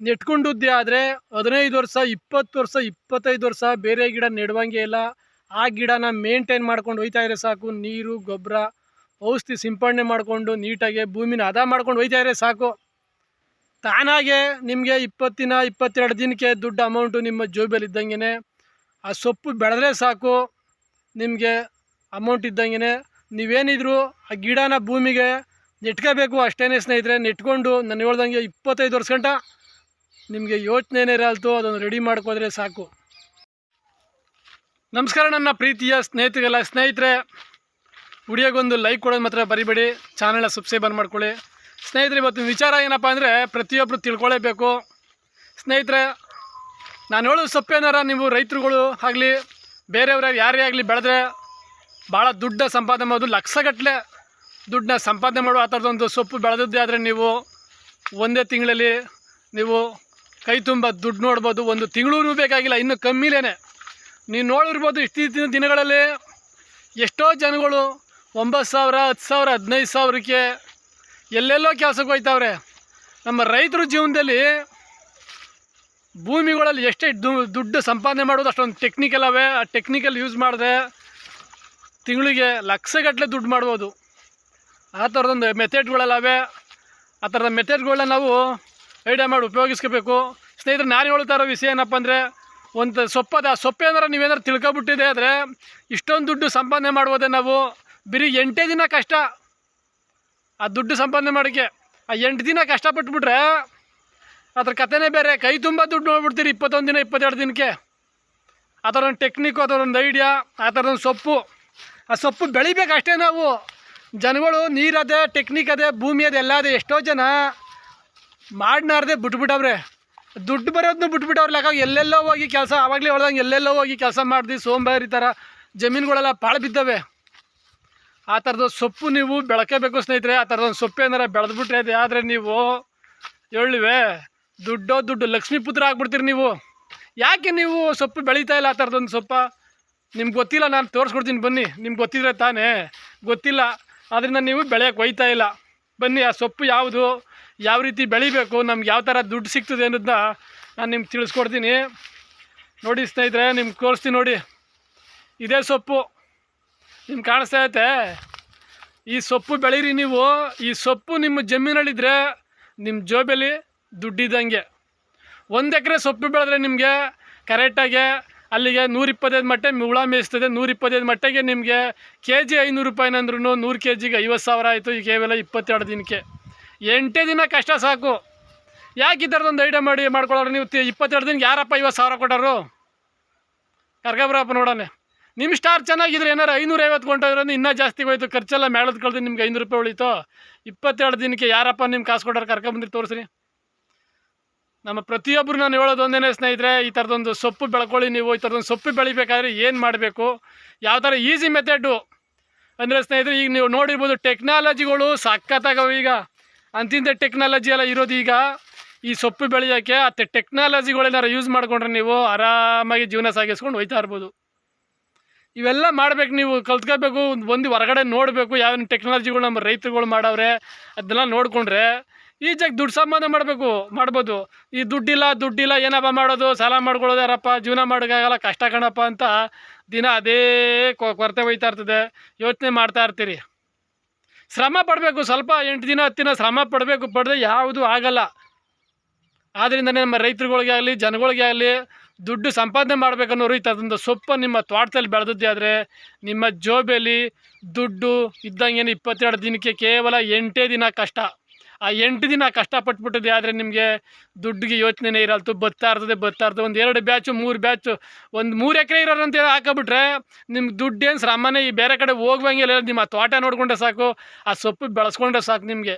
ನೆಟ್ಕೊಂಡುದ್ದೆ ಆದರೆ ಹದಿನೈದು ವರ್ಷ, ಇಪ್ಪತ್ತು ವರ್ಷ, ಇಪ್ಪತ್ತೈದು ವರ್ಷ ಬೇರೆ ಗಿಡ ನೆಡುವಂಗೆ ಇಲ್ಲ. ಆ ಗಿಡನ ಮೇಂಟೈನ್ ಮಾಡ್ಕೊಂಡು ಹೋಯ್ತಾ ಇದ್ರೆ ಸಾಕು. ನೀರು, ಗೊಬ್ಬರ, ಔಷಧಿ ಸಿಂಪಡಣೆ ಮಾಡಿಕೊಂಡು ನೀಟಾಗಿ ಭೂಮಿನ ಹದ ಮಾಡ್ಕೊಂಡು ಹೋಯ್ತಾ ಇದ್ರೆ ಸಾಕು. ತಾನಾಗೆ ನಿಮಗೆ ಇಪ್ಪತ್ತಿನ, ಇಪ್ಪತ್ತೆರಡು ದಿನಕ್ಕೆ ದುಡ್ಡು ಅಮೌಂಟು ನಿಮ್ಮ ಜೋಬಿಯಲ್ಲಿ ಇದ್ದಂಗೆ ಆ ಸೊಪ್ಪು ಬೆಳೆದ್ರೆ ಸಾಕು. ನಿಮಗೆ ಅಮೌಂಟ್ ಇದ್ದಂಗೆ ನೀವೇನಿದ್ರು ಆ ಗಿಡನ ಭೂಮಿಗೆ ನೆಟ್ಕೋಬೇಕು ಅಷ್ಟೇ ಸ್ನೇಹಿತರೆ ನೆಟ್ಕೊಂಡು ನಾನು ಹೇಳ್ದಂಗೆ ಇಪ್ಪತ್ತೈದು ವರ್ಷ ಗಂಟ ನಿಮಗೆ ಯೋಚನೆನೇ ಇರಲ್ತು ಅದನ್ನು ರೆಡಿ ಮಾಡ್ಕೋದ್ರೆ ಸಾಕು. ನಮಸ್ಕಾರ ನನ್ನ ಪ್ರೀತಿಯ ಸ್ನೇಹಿತರಿಗೆಲ್ಲ. ಸ್ನೇಹಿತರೆ, ವಿಡಿಯೋಗೊಂದು ಲೈಕ್ ಕೊಡೋದು ಮಾತ್ರ ಬರಿಬೇಡಿ ಚಾನಲ್ನ ಸಬ್ಸ್ಕ್ರೈಬರ್ ಮಾಡ್ಕೊಳ್ಳಿ. ಸ್ನೇಹಿತರೆ ಇವತ್ತು ವಿಚಾರ ಏನಪ್ಪ ಅಂದರೆ ಪ್ರತಿಯೊಬ್ಬರು ತಿಳ್ಕೊಳ್ಳೇಬೇಕು ಸ್ನೇಹಿತರೆ, ನಾನು ಹೇಳೋ ಸೊಪ್ಪೇನಾರ ನೀವು ರೈತರುಗಳು ಆಗಲಿ, ಬೇರೆಯವ್ರ ಯಾರೇ ಆಗಲಿ ಬೆಳೆದ್ರೆ ಭಾಳ ದುಡ್ಡ ಸಂಪಾದನೆ ಮಾಡೋದು ಲಕ್ಷಗಟ್ಟಲೆ ದುಡ್ಡನ್ನ ಸಂಪಾದನೆ ಮಾಡುವ ಆ ಥರದೊಂದು ಸೊಪ್ಪು ಬೆಳೆದದ್ದೇ ಆದರೆ ನೀವು ಒಂದೇ ತಿಂಗಳಲ್ಲಿ ನೀವು ಕೈ ತುಂಬ ದುಡ್ಡು ನೋಡ್ಬೋದು. ಒಂದು ತಿಂಗಳೂ ಬೇಕಾಗಿಲ್ಲ, ಇನ್ನು ಕಮ್ಮಿಲೇ ನೀವು ನೋಡಿರ್ಬೋದು ಇಷ್ಟಿನ ದಿನಗಳಲ್ಲಿ ಎಷ್ಟೋ ಜನಗಳು ಒಂಬತ್ತು ಸಾವಿರ, ಹತ್ತು ಸಾವಿರ, ಹದಿನೈದು ಸಾವಿರಕ್ಕೆ ಎಲ್ಲೆಲ್ಲೋ ಕೆಲಸಕ್ಕೆ ಹೋಯ್ತಾವ್ರೆ. ನಮ್ಮ ರೈತರ ಜೀವನದಲ್ಲಿ ಭೂಮಿಗಳಲ್ಲಿ ಎಷ್ಟೇ ದುಡ್ಡು ಸಂಪಾದನೆ ಮಾಡೋದು ಅಷ್ಟೊಂದು ಟೆಕ್ನಿಕಲ್ ಅವೇ. ಆ ಟೆಕ್ನಿಕಲ್ ಯೂಸ್ ಮಾಡಿದೆ ತಿಂಗಳಿಗೆ ಲಕ್ಷಗಟ್ಟಲೆ ದುಡ್ಡು ಮಾಡ್ಬೋದು. ಆ ಥರದೊಂದು ಮೆಥಡ್ಗಳಲ್ಲವೆ ಆ ಥರದ ಮೆಥಡ್ಗಳನ್ನ ನಾವು ಐಡಿಯಾ ಮಾಡಿ ಉಪಯೋಗಿಸ್ಕೋಬೇಕು. ಸ್ನೇಹಿತರು, ನಾನು ಹೇಳ್ತಾ ಇರೋ ವಿಷಯ ಏನಪ್ಪ ಅಂದರೆ, ಒಂದು ಸೊಪ್ಪದ ಸೊಪ್ಪು ಏನಾರ ನೀವೇನಾರು ತಿಳ್ಕೊಬಿಟ್ಟಿದೆ ಆದರೆ ಇಷ್ಟೊಂದು ದುಡ್ಡು ಸಂಪಾದನೆ ಮಾಡ್ಬೋದೆ ನಾವು. ಬರೀ ಎಂಟೇ ದಿನ ಕಷ್ಟ. ಆ ದುಡ್ಡು ಸಂಪಾದನೆ ಮಾಡೋಕ್ಕೆ ಆ ಎಂಟು ದಿನ ಕಷ್ಟಪಟ್ಬಿಟ್ರೆ ಅದ್ರ ಕಥೆನೇ ಬೇರೆ. ಕೈ ತುಂಬ ದುಡ್ಡು ನೋಡ್ಬಿಡ್ತೀರಿ, ಇಪ್ಪತ್ತೊಂದು ದಿನ, ಇಪ್ಪತ್ತೆರಡು ದಿನಕ್ಕೆ. ಆ ಥರ ಒಂದು ಟೆಕ್ನಿಕ್ಕು ಆ ಒಂದು ಐಡಿಯಾ ಆ ಥರದೊಂದು ಸೊಪ್ಪು. ಆ ಸೊಪ್ಪು ಬೆಳಿಬೇಕು ಅಷ್ಟೇ ನಾವು. ಜನಗಳು ನೀರದೆ ಟೆಕ್ನಿಕ್ ಅದೇ, ಭೂಮಿ ಅದೆ, ಎಲ್ಲ ಅದೇ, ಎಷ್ಟೋ ಜನ ಮಾಡ್ನಾರ್ದೆ ಬಿಟ್ಬಿಟ್ಟವ್ರೆ. ದುಡ್ಡು ಬರೋದನ್ನು ಬಿಟ್ಬಿಟ್ಟವ್ರೆ. ಲೆಕ್ಕ ಎಲ್ಲೆಲ್ಲೋ ಹೋಗಿ ಕೆಲಸ, ಆವಾಗಲೇ ಹೇಳ್ದಂಗೆ ಎಲ್ಲೆಲ್ಲೋ ಹೋಗಿ ಕೆಲಸ ಮಾಡಿದ್ವಿ ಸೋಂಬೇರಿ ಥರ ಜಮೀನುಗಳೆಲ್ಲ ಪಾಳು ಬಿದ್ದವೆ. ಆ ಥರದ ಸೊಪ್ಪು ನೀವು ಬೆಳಕಬೇಕು ಸ್ನೇಹಿತರೆ, ಆ ಥರದೊಂದು ಸೊಪ್ಪು ಏನಾರ ಬೆಳೆದ್ಬಿಟ್ರೆ ಅದು. ಆದರೆ ನೀವು ಹೇಳಿವೆ ದುಡ್ಡೋ ದುಡ್ಡು, ಲಕ್ಷ್ಮೀ ಪುತ್ರ ಆಗ್ಬಿಡ್ತೀರಿ ನೀವು. ಯಾಕೆ ನೀವು ಸೊಪ್ಪು ಬೆಳೀತಾ ಇಲ್ಲ ಆ ಥರದೊಂದು ಸೊಪ್ಪ? ನಿಮ್ಗೆ ಗೊತ್ತಿಲ್ಲ, ನಾನು ತೋರಿಸ್ಕೊಡ್ತೀನಿ ಬನ್ನಿ. ನಿಮ್ಗೆ ಗೊತ್ತಿದ್ರೆ ತಾನೇ. ಗೊತ್ತಿಲ್ಲ. ಅದರಿಂದ ನೀವು ಬೆಳೆಯೋಕೆ ಒಯ್ತಾ ಇಲ್ಲ. ಬನ್ನಿ, ಆ ಸೊಪ್ಪು ಯಾವುದು, ಯಾವ ರೀತಿ ಬೆಳಿಬೇಕು, ನಮ್ಗೆ ಯಾವ ಥರ ದುಡ್ಡು ಸಿಗ್ತದೆ ಅನ್ನೋದನ್ನ ನಾನು ನಿಮ್ಗೆ ತಿಳಿಸ್ಕೊಡ್ತೀನಿ. ನೋಡಿ ಸ್ನೇಹಿತರೆ ನಿಮ್ಗೆ ತೋರಿಸ್ತೀನಿ ನೋಡಿ. ಇದೇ ಸೊಪ್ಪು. ನಿಮ್ಗೆ ಕಾಣಿಸ್ತಾ ಐತೆ ಈ ಸೊಪ್ಪು ಬೆಳೀರಿ ನೀವು. ಈ ಸೊಪ್ಪು ನಿಮ್ಮ ಜಮೀನಲ್ಲಿದ್ದರೆ ನಿಮ್ಮ ಜೋಬೆಲಿ ದುಡ್ಡಿದ್ದಂಗೆ. ಒಂದು ಎಕರೆ ಸೊಪ್ಪು ಬೆಳೆದ್ರೆ ನಿಮಗೆ ಕರೆಕ್ಟಾಗಿ ಅಲ್ಲಿಗೆ ನೂರಿಪ್ಪತ್ತೈದು ಮಟ್ಟೆ ಹುಳ ಮೇಯಿಸ್ತದೆ. ನೂರಿಪ್ಪತ್ತೈದು ಮಟ್ಟೆಗೆ ನಿಮಗೆ ಕೆ ಜಿ ಐನೂರು ರೂಪಾಯಿನಂದ್ರೂ ನೂರು ಕೆ ಜಿಗೆ ಐವತ್ತು ಸಾವಿರ ಆಯಿತು. ಈಗ ಕೇವಲ ಇಪ್ಪತ್ತೆರಡು ದಿನಕ್ಕೆ. ಎಂಟೇ ದಿನ ಕಷ್ಟ ಸಾಕು. ಯಾಕೆ ಈ ಥರದೊಂದು ಐಡಿಯಾ ಮಾಡಿ ಮಾಡ್ಕೊಳ್ಳೋರು ನೀವು? ಇಪ್ಪತ್ತೆರಡು ದಿನಕ್ಕೆ ಯಾರಪ್ಪ ಐವತ್ತು ಸಾವಿರ ಕೊಟ್ಟರು? ಕರ್ಗಬ್ರಪ್ಪ ನೋಡೋಣ. ನಿಮ್ಮ ಸ್ಟಾರ್ ಚೆನ್ನಾಗಿದ್ರೆ ಏನಾರು ಐನೂರ ಐವತ್ತು ಕೊಂಡೋದ್ರೆ ಇನ್ನೂ ಜಾಸ್ತಿ ಹೋಯ್ತು. ಖರ್ಚೆಲ್ಲ ಮೇಳದ ಕಳೆದು ನಿಮ್ಗೆ ಐನೂರು ರೂಪಾಯಿ ಉಳಿತು. ಇಪ್ಪತ್ತೆರಡು ದಿನಕ್ಕೆ ಯಾರಪ್ಪ ನಿಮ್ಮ ಕಾಸು ಕೊಟ್ಟರು ಕರ್ಕೊಂಬಂದಿರಿ, ತೋರಿಸ್ರಿ. ನಮ್ಮ ಪ್ರತಿಯೊಬ್ಬರು ನಾನು ಹೇಳೋದು ಒಂದೇನೇ ಸ್ನೇಹಿತರೆ, ಈ ಥರದೊಂದು ಸೊಪ್ಪು ಬೆಳ್ಕೊಳ್ಳಿ ನೀವು, ಈ ಥರದೊಂದು ಸೊಪ್ಪು ಬೆಳಿಬೇಕಾದ್ರೆ ಏನು ಮಾಡಬೇಕು? ಯಾವ ಥರ ಈಸಿ ಮೆಥಡು ಅಂದರೆ ಸ್ನೇಹಿತರೆ, ಈಗ ನೀವು ನೋಡಿರ್ಬೋದು ಟೆಕ್ನಾಲಜಿಗಳು ಸಖತ್ತಾಗವೆ ಈಗ. ಅಂತಿಂತ ಟೆಕ್ನಾಲಜಿ ಎಲ್ಲ ಇರೋದು ಈಗ ಈ ಸೊಪ್ಪು ಬೆಳೆಯೋಕ್ಕೆ ಆ ಟೆಕ್ನಾಲಜಿಗಳೇನಾರು ಯೂಸ್ ಮಾಡ್ಕೊಂಡ್ರೆ ನೀವು ಆರಾಮಾಗಿ ಜೀವನ ಸಾಗಿಸ್ಕೊಂಡು ಹೋಯ್ತಾ ಇರ್ಬೋದು. ಇವೆಲ್ಲ ಮಾಡ್ಬೇಕು ನೀವು ಕಲ್ತ್ಕೋಬೇಕು ಒಂದು ಹೊರಗಡೆ ನೋಡಬೇಕು ಯಾವ ಟೆಕ್ನಾಲಜಿಗಳು ನಮ್ಮ ರೈತರುಗಳು ಮಾಡವ್ರೆ. ಅದನ್ನೆಲ್ಲ ನೋಡಿಕೊಂಡ್ರೆ ಈಜಾಗಿ ದುಡ್ಡು ಸಂಪಾದನೆ ಮಾಡಬೇಕು, ಮಾಡ್ಬೋದು. ಈ ದುಡ್ಡಿಲ್ಲ ದುಡ್ಡಿಲ್ಲ, ಏನಪ್ಪ ಮಾಡೋದು? ಸಾಲ ಮಾಡ್ಕೊಳ್ಳೋದು ಯಾರಪ್ಪ? ಜೀವನ ಮಾಡೋಕ್ಕಾಗಲ್ಲ, ಕಷ್ಟ ಕಣಪ್ಪ ಅಂತ ದಿನ ಅದೇ ಕೊರತೆ ಹೋಯ್ತಾ ಇರ್ತದೆ. ಯೋಚನೆ ಮಾಡ್ತಾ ಇರ್ತೀರಿ. ಶ್ರಮ ಪಡಬೇಕು, ಸ್ವಲ್ಪ ಎಂಟು ದಿನ, ಹತ್ತು ದಿನ ಶ್ರಮ ಪಡಬೇಕು ಪಡೆದ್ರೆ ಯಾವುದು ಆಗಲ್ಲ. ಆದ್ದರಿಂದನೇ ನಮ್ಮ ರೈತರುಗಳಿಗೆ ಆಗಲಿ, ಜನಗಳಿಗೆ ಆಗಲಿ, ದುಡ್ಡು ಸಂಪಾದನೆ ಮಾಡ್ಬೇಕನ್ನೋರು ರೀತಿ ಅದೊಂದು ಸೊಪ್ಪು ನಿಮ್ಮ ತೋಟದಲ್ಲಿ ಬೆಳೆದದ್ದೇ ಆದರೆ, ನಿಮ್ಮ ಜೋಬೇಲಿ ದುಡ್ಡು ಇದ್ದಂಗೆ ಇಪ್ಪತ್ತೆರಡು ದಿನಕ್ಕೆ ಕೇವಲ ಎಂಟೇ ದಿನ ಕಷ್ಟ. ಆ ಎಂಟು ದಿನ ಕಷ್ಟಪಟ್ಬಿಟ್ಟಿದೆ ಆದರೆ ನಿಮಗೆ ದುಡ್ಡಿಗೆ ಯೋಚನೆನೇ ಇರಲ್ತು, ಬತ್ತಾ ಇರ್ತದೆ ಬತ್ತಾ ಇರ್ತದೆ. ಒಂದು ಎರಡು ಬ್ಯಾಚು ಮೂರು ಬ್ಯಾಚು ಒಂದು ಮೂರು ಎಕರೆ ಇರೋರಂತ ಹಾಕೋಬಿಟ್ರೆ ನಿಮ್ಗೆ ದುಡ್ಡೇನು ಶ್ರಮನೇ ಈ ಬೇರೆ ಕಡೆ ಹೋಗುವಂಗಿಲ್ಲ ನಿಮ್ಮ ಆ ತೋಟ ನೋಡ್ಕೊಂಡ್ರೆ ಸಾಕು, ಆ ಸೊಪ್ಪು ಬೆಳೆಸ್ಕೊಂಡ್ರೆ ಸಾಕು ನಿಮಗೆ.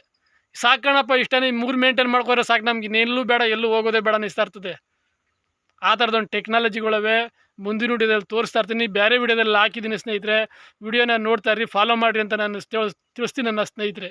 ಸಾಕಣಪ್ಪ ಇಷ್ಟನೇ ಮೂರು ಮೇಂಟೈನ್ ಮಾಡ್ಕೊಂಡ್ರೆ ಸಾಕು ನಮ್ಗೆ ಇನ್ನೆಲ್ಲೂ ಬೇಡ, ಎಲ್ಲೂ ಹೋಗೋದೇ ಬೇಡ ಅನ್ನಿಸ್ತಾ ಇರ್ತದೆ. ಆ ಥರದೊಂದು ಟೆಕ್ನಾಲಜಿಗಳವೆ ಮುಂದಿನ ವಿಡಿಯೋದಲ್ಲಿ ತೋರಿಸ್ತಾ ಇರ್ತೀನಿ. ಬೇರೆ ವಿಡಿಯೋದಲ್ಲಿ ಹಾಕಿದ್ದೀನಿ ಸ್ನೇಹಿತರೆ, ವಿಡಿಯೋನ ನೋಡ್ತಾ ಇರಿ ಫಾಲೋ ಮಾಡಿರಿ ಅಂತ ನಾನು ತಿಳಿಸ್, ತಿಳಿಸ್ತೀನಿ ನನ್ನ ಸ್ನೇಹಿತರೆ.